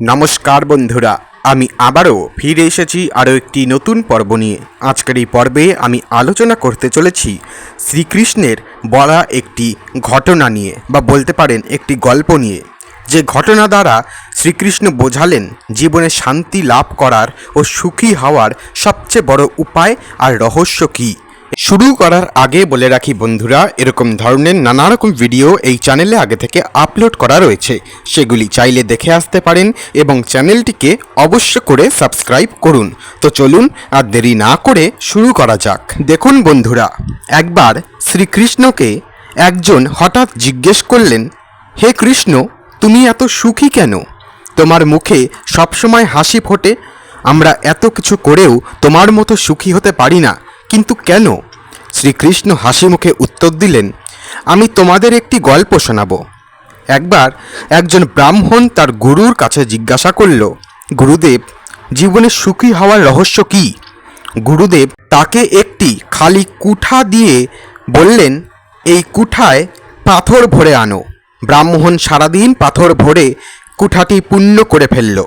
নমস্কার বন্ধুরা, আমি আবারও ফিরে এসেছি আরও একটি নতুন পর্ব নিয়ে। আজকের এই পর্বে আমি আলোচনা করতে চলেছি শ্রীকৃষ্ণের বলা একটি ঘটনা নিয়ে, বা বলতে পারেন একটি গল্প নিয়ে। যে ঘটনা দ্বারা শ্রীকৃষ্ণ বোঝালেন জীবনে শান্তি লাভ করার ও সুখী হওয়ার সবচেয়ে বড় উপায় আর রহস্য কী। শুরু করার আগে বলে রাখি বন্ধুরা, এরকম ধরনের নানা রকম ভিডিও এই চ্যানেলে আগে থেকে আপলোড করা রয়েছে। সেগুলি চাইলে দেখে আসতে পারেন এবং চ্যানেলটিকে অবশ্য করে সাবস্ক্রাইব করুন। তো চলুন আর দেরি না করে শুরু করা যাক। দেখুন বন্ধুরা, একবার শ্রীকৃষ্ণকে একজন হঠাৎ জিজ্ঞেস করলেন, হে কৃষ্ণ, তুমি এত সুখী কেন? তোমার মুখে সবসময় হাসি ফোটে। আমরা এত কিছু করেও তোমার মতো সুখী হতে পারি না। কিন্তু কেন? শ্রীকৃষ্ণ হাসি মুখে উত্তর দিলেন, আমি তোমাদের একটি গল্প শোনাব। একবার একজন ব্রাহ্মণ তার গুরুর কাছে জিজ্ঞাসা করল, গুরুদেব, জীবনে সুখী হওয়ার রহস্য কী? গুরুদেব তাকে একটি খালি কুঠা দিয়ে বললেন, এই কুঠায় পাথর ভরে আনো। ব্রাহ্মণ সারাদিন পাথর ভরে কুঠাটি পূর্ণ করে ফেলল।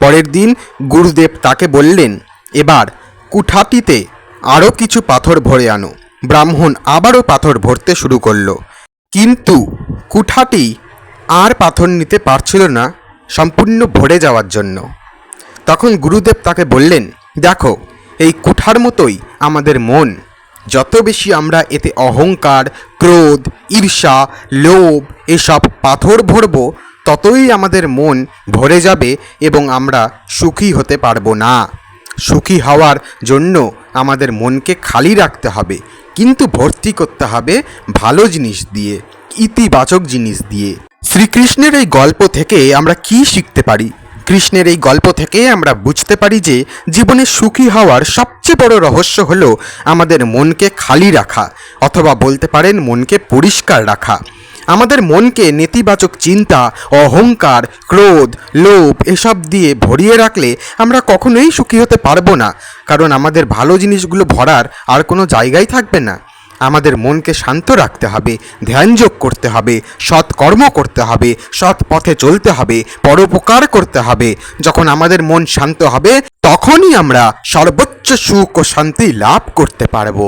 পরের দিন গুরুদেব তাকে বললেন, এবার কুঠাটিতে আরও কিছু পাথর ভরে আনো। ব্রাহ্মণ আবারও পাথর ভরতে শুরু করল। কিন্তু কুঠাটি আর পাথর নিতে পারছিল না সম্পূর্ণ ভরে যাওয়ার জন্য। তখন গুরুদেব তাকে বললেন, দেখো, এই কুঠার মতোই আমাদের মন। যত বেশি আমরা এতে অহংকার, ক্রোধ, ঈর্ষা, লোভ এসব পাথর ভরব, ততই আমাদের মন ভরে যাবে এবং আমরা সুখী হতে পারব না। সুখী হওয়ার জন্য আমাদের মনকে খালি রাখতে হবে, কিন্তু ভর্তি করতে হবে ভালো জিনিস দিয়ে, ইতিবাচক জিনিস দিয়ে। শ্রীকৃষ্ণের এই গল্প থেকে আমরা কি শিখতে পারি? কৃষ্ণের এই গল্প থেকে আমরা বুঝতে পারি যে জীবনে সুখী হওয়ার সবচেয়ে বড় রহস্য হলো আমাদের মনকে খালি রাখা, অথবা বলতে পারেন মনকে পরিষ্কার রাখা। আমাদের মনকে নেতিবাচক চিন্তা, অহংকার, ক্রোধ, লোভ এসব দিয়ে ভরিয়ে রাখলে আমরা কখনোই সুখী হতে পারব না। কারণ আমাদের ভালো জিনিসগুলো ভরার আর কোনো জায়গাই থাকবে না। আমাদের মনকে শান্ত রাখতে হবে ধ্যানযোগ করতে হবে সৎ কর্ম করতে হবে, সৎ পথে চলতে হবে, পরোপকার করতে হবে। যখন আমাদের মন শান্ত হবে, তখনই আমরা সর্বোচ্চ সুখ ও শান্তি লাভ করতে পারব।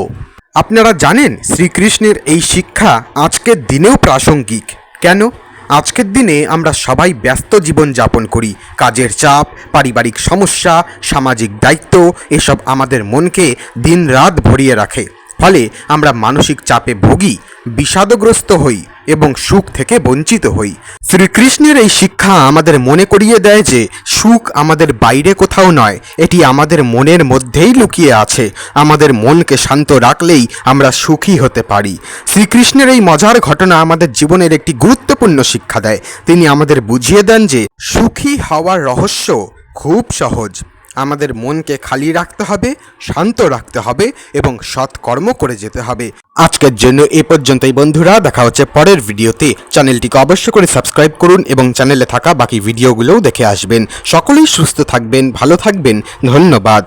আপনারা জানেন শ্রীকৃষ্ণের এই শিক্ষা আজকের দিনেও প্রাসঙ্গিক। কেন? আজকের দিনে আমরা সবাই ব্যস্ত জীবন যাপন করি। কাজের চাপ, পারিবারিক সমস্যা, সামাজিক দায়িত্ব, এসব আমাদের মনকে দিন রাত ভরিয়ে রাখে। ফলে আমরা মানসিক চাপে ভুগি বিষাদগ্রস্ত হই এবং সুখ থেকে বঞ্চিত হই। শ্রীকৃষ্ণের এই শিক্ষা আমাদের মনে করিয়ে দেয় যে, সুখ আমাদের বাইরে কোথাও নয়, এটি আমাদের মনের মধ্যেই লুকিয়ে আছে। আমাদের মনকে শান্ত রাখলেই আমরা সুখী হতে পারি। শ্রীকৃষ্ণের এই মজার ঘটনা আমাদের জীবনের একটি গুরুত্বপূর্ণ শিক্ষা দেয়। তিনি আমাদের বুঝিয়ে দেন যে, সুখী হওয়ার রহস্য খুব সহজ। আমাদের মনকে খালি রাখতে হবে, শান্ত রাখতে হবে এবং সৎকর্ম করে যেতে হবে। আজকের জন্য এ পর্যন্তই বন্ধুরা, দেখা হচ্ছে পরের ভিডিওতে। চ্যানেলটিকে অবশ্য করে সাবস্ক্রাইব করুন এবং চ্যানেলে থাকা বাকি ভিডিওগুলোও দেখে আসবেন। সকলেই সুস্থ থাকবেন, ভালো থাকবেন। ধন্যবাদ।